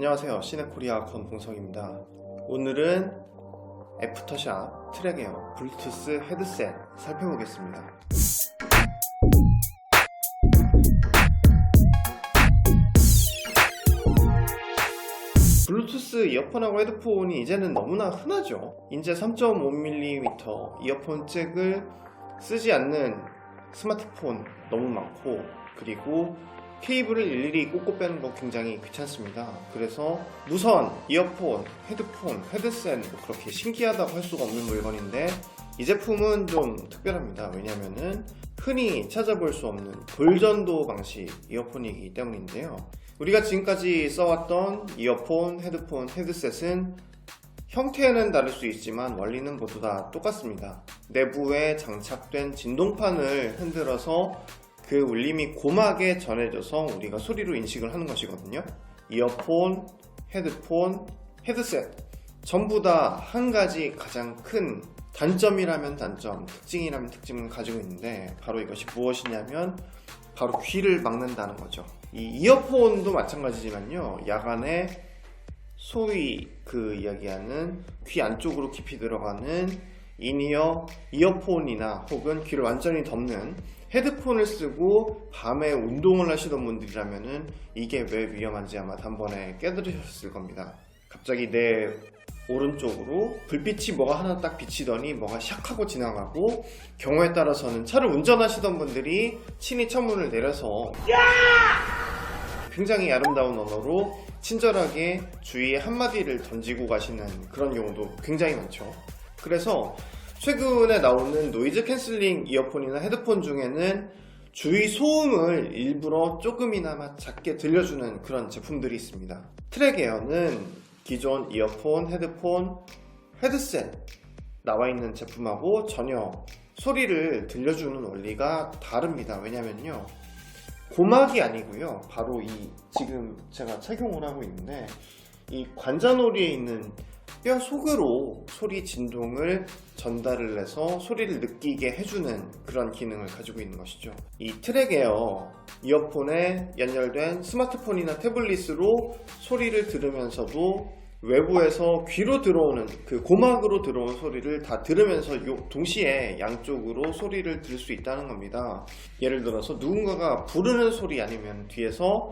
안녕하세요. 시네코리아 권봉석입니다. 오늘은 애프터샵 트랙에어 블루투스 헤드셋 살펴보겠습니다. 블루투스 이어폰하고 헤드폰이 이제는 너무나 흔하죠. 인제 3.5mm 이어폰 잭을 쓰지 않는 스마트폰 너무 많고 그리고 케이블을 일일이 꽂고 빼는 거 굉장히 귀찮습니다. 그래서 무선, 이어폰, 헤드폰, 헤드셋 뭐 그렇게 신기하다고 할 수가 없는 물건인데 이 제품은 좀 특별합니다. 왜냐면은 흔히 찾아볼 수 없는 돌전도 방식 이어폰이기 때문인데요. 우리가 지금까지 써왔던 이어폰, 헤드폰, 헤드셋은 형태는 다를 수 있지만 원리는 모두 다 똑같습니다. 내부에 장착된 진동판을 흔들어서 그 울림이 고막에 전해져서 우리가 소리로 인식을 하는 것이거든요. 이어폰, 헤드폰, 헤드셋 전부 다 한 가지 가장 큰 단점이라면 단점, 특징이라면 특징을 가지고 있는데 바로 이것이 무엇이냐면 바로 귀를 막는다는 거죠. 이 이어폰도 마찬가지지만요. 야간에 소위 그 이야기하는 귀 안쪽으로 깊이 들어가는 인이어 이어폰이나 혹은 귀를 완전히 덮는 헤드폰을 쓰고 밤에 운동을 하시던 분들이라면은 이게 왜 위험한지 아마 단번에 깨달으셨을 겁니다. 갑자기 내 오른쪽으로 불빛이 뭐가 하나 딱 비치더니 뭐가 샥 하고 지나가고 경우에 따라서는 차를 운전하시던 분들이 친히 창문을 내려서 굉장히 아름다운 언어로 친절하게 주위에 한마디를 던지고 가시는 그런 경우도 굉장히 많죠. 그래서 최근에 나오는 노이즈 캔슬링 이어폰이나 헤드폰 중에는 주위 소음을 일부러 조금이나마 작게 들려주는 그런 제품들이 있습니다. 트랙 에어는 기존 이어폰, 헤드폰, 헤드셋 나와 있는 제품하고 전혀 소리를 들려주는 원리가 다릅니다. 왜냐면요. 고막이 아니고요. 바로 이 지금 제가 착용을 하고 있는데 이 관자놀이에 있는 뼈 속으로 소리 진동을 전달을 해서 소리를 느끼게 해주는 그런 기능을 가지고 있는 것이죠. 이 트랙 에어 이어폰에 연결된 스마트폰이나 태블릿으로 소리를 들으면서도 외부에서 귀로 들어오는 그 고막으로 들어온 소리를 다 들으면서 요- 동시에 양쪽으로 소리를 들을 수 있다는 겁니다. 예를 들어서 누군가가 부르는 소리 아니면 뒤에서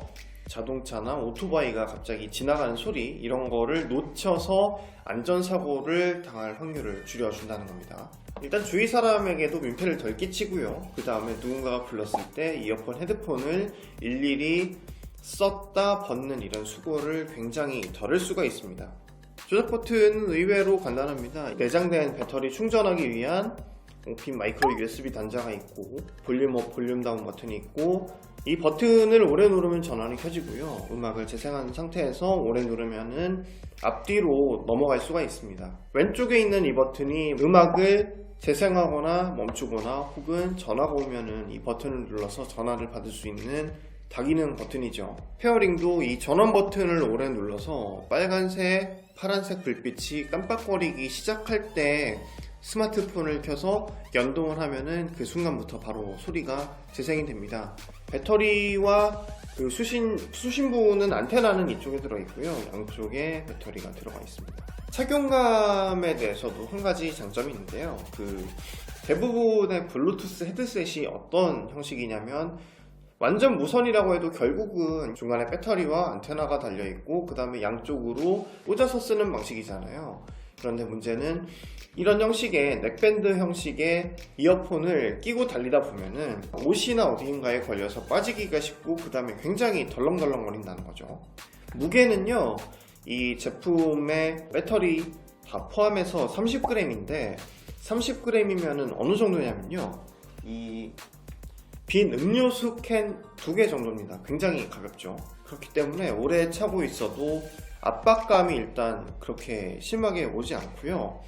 자동차나 오토바이가 갑자기 지나가는 소리 이런 거를 놓쳐서 안전사고를 당할 확률을 줄여준다는 겁니다. 일단 주위 사람에게도 민폐를 덜 끼치고요. 그 다음에 누군가가 불렀을 때 이어폰, 헤드폰을 일일이 썼다 벗는 이런 수고를 굉장히 덜을 수가 있습니다. 조작 버튼은 의외로 간단합니다. 내장된 배터리 충전하기 위한 핀 마이크로 USB 단자가 있고 볼륨 업, 볼륨 다운 버튼이 있고 이 버튼을 오래 누르면 전원이 켜지고요. 음악을 재생한 상태에서 오래 누르면은 앞뒤로 넘어갈 수가 있습니다. 왼쪽에 있는 이 버튼이 음악을 재생하거나 멈추거나 혹은 전화가 오면은 이 버튼을 눌러서 전화를 받을 수 있는 다기능 버튼이죠. 페어링도 이 전원 버튼을 오래 눌러서 빨간색, 파란색 불빛이 깜빡거리기 시작할 때 스마트폰을 켜서 연동을 하면은 그 순간부터 바로 소리가 재생이 됩니다. 배터리와 그 수신, 수신부는 안테나는 이쪽에 들어있고요. 양쪽에 배터리가 들어가 있습니다. 착용감에 대해서도 한 가지 장점이 있는데요. 그 대부분의 블루투스 헤드셋이 어떤 형식이냐면 완전 무선이라고 해도 결국은 중간에 배터리와 안테나가 달려있고 그 다음에 양쪽으로 꽂아서 쓰는 방식이잖아요. 그런데 문제는 이런 형식의 넥밴드 형식의 이어폰을 끼고 달리다 보면은 옷이나 어딘가에 걸려서 빠지기가 쉽고 그 다음에 굉장히 덜렁덜렁 거린다는 거죠. 무게는요, 이 제품의 배터리 다 포함해서 30g인데 30g이면은 어느 정도냐면요, 이 빈 음료수 캔 두 개 정도입니다. 굉장히 가볍죠. 그렇기 때문에 오래 차고 있어도 압박감이 일단 그렇게 심하게 오지 않고요.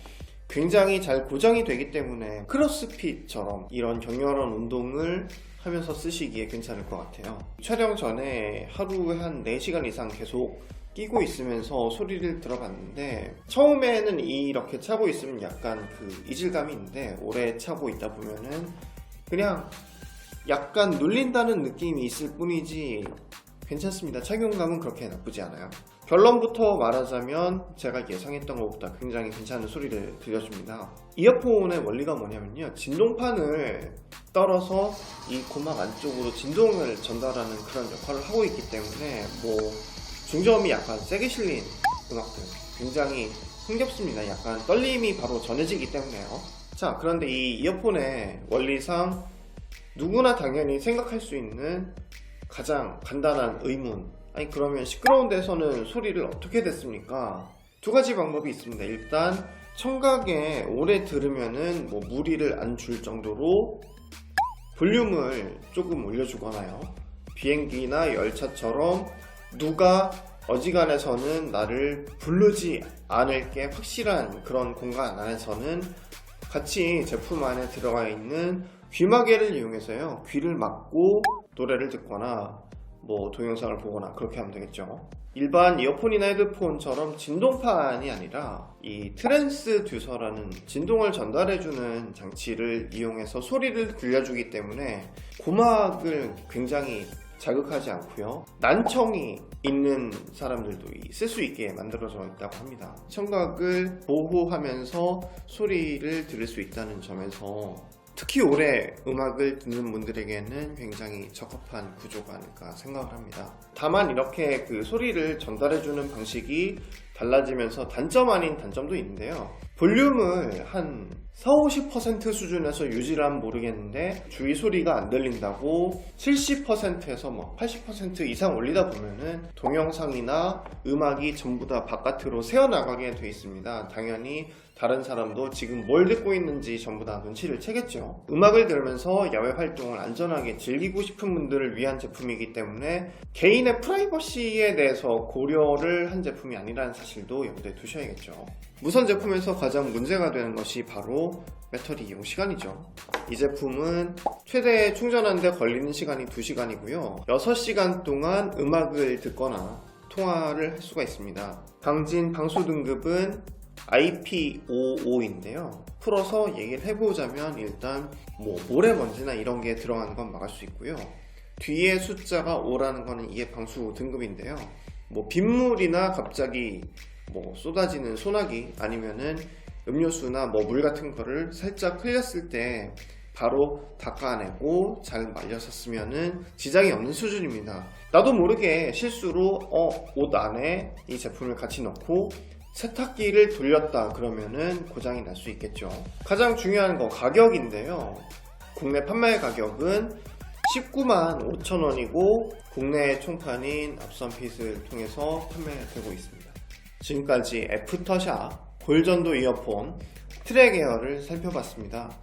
굉장히 잘 고정이 되기 때문에 크로스핏처럼 이런 격렬한 운동을 하면서 쓰시기에 괜찮을 것 같아요. 촬영 전에 하루에 한 4시간 이상 계속 끼고 있으면서 소리를 들어봤는데 처음에는 이렇게 차고 있으면 약간 그 이질감이 있는데 오래 차고 있다 보면은 그냥 약간 눌린다는 느낌이 있을 뿐이지 괜찮습니다. 착용감은 그렇게 나쁘지 않아요. 결론부터 말하자면 제가 예상했던 것보다 굉장히 괜찮은 소리를 들려줍니다. 이어폰의 원리가 뭐냐면요. 진동판을 떨어서 이 고막 안쪽으로 진동을 전달하는 그런 역할을 하고 있기 때문에 뭐 중저음이 약간 세게 실린 음악들 굉장히 흥겹습니다. 약간 떨림이 바로 전해지기 때문에요. 자, 그런데 이 이어폰의 원리상 누구나 당연히 생각할 수 있는 가장 간단한 의문. 아니, 그러면 시끄러운 데서는 소리를 어떻게 냈습니까? 두 가지 방법이 있습니다. 일단, 청각에 오래 들으면은 뭐 무리를 안 줄 정도로 볼륨을 조금 올려주거나요. 비행기나 열차처럼 누가 어지간해서는 나를 부르지 않을 게 확실한 그런 공간 안에서는 같이 제품 안에 들어가 있는 귀마개를 이용해서요 귀를 막고 노래를 듣거나 뭐 동영상을 보거나 그렇게 하면 되겠죠. 일반 이어폰이나 헤드폰처럼 진동판이 아니라 이 트랜스듀서라는 진동을 전달해주는 장치를 이용해서 소리를 들려주기 때문에 고막을 굉장히 자극하지 않고요. 난청이 있는 사람들도 쓸 수 있게 만들어져 있다고 합니다. 청각을 보호하면서 소리를 들을 수 있다는 점에서 특히 오래 음악을 듣는 분들에게는 굉장히 적합한 구조가 아닐까 생각을 합니다. 다만 이렇게 그 소리를 전달해주는 방식이 달라지면서 단점 아닌 단점도 있는데요. 볼륨을 한 4, 50% 수준에서 유지를 하면 모르겠는데 주위 소리가 안 들린다고 70%에서 뭐 80% 이상 올리다 보면은 동영상이나 음악이 전부 다 바깥으로 새어나가게 돼 있습니다. 당연히 다른 사람도 지금 뭘 듣고 있는지 전부 다 눈치를 채겠죠. 음악을 들으면서 야외 활동을 안전하게 즐기고 싶은 분들을 위한 제품이기 때문에 개인의 프라이버시에 대해서 고려를 한 제품이 아니라는 사실도 염두에 두셔야겠죠. 무선 제품에서 가장 문제가 되는 것이 바로 배터리 이용 시간이죠. 이 제품은 최대 충전하는데 걸리는 시간이 2시간이고요. 6시간 동안 음악을 듣거나 통화를 할 수가 있습니다. 강진 방수 등급은 IP55인데요. 풀어서 얘기를 해보자면 일단 뭐 모래 먼지나 이런 게 들어가는 건 막을 수 있고요. 뒤에 숫자가 5라는 거는 이게 방수 등급인데요. 뭐 빗물이나 갑자기 뭐 쏟아지는 소나기 아니면은 음료수나 뭐 물 같은 거를 살짝 흘렸을 때 바로 닦아내고 잘 말려서 쓰면은 지장이 없는 수준입니다. 나도 모르게 실수로 어, 옷 안에 이 제품을 같이 넣고 세탁기를 돌렸다 그러면은 고장이 날 수 있겠죠. 가장 중요한 거 가격인데요. 국내 판매 가격은 19만 5천 원이고 국내 총판인 앞선 핏을 통해서 판매되고 있습니다. 지금까지 애프터샵 골전도 이어폰 트랙 에어를 살펴봤습니다.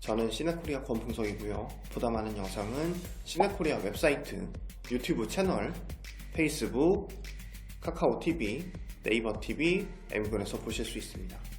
저는 시네코리아 권풍석이고요. 보다 많은 영상은 시네코리아 웹사이트, 유튜브 채널, 페이스북, 카카오 TV, 네이버 TV, 엠글에서 보실 수 있습니다.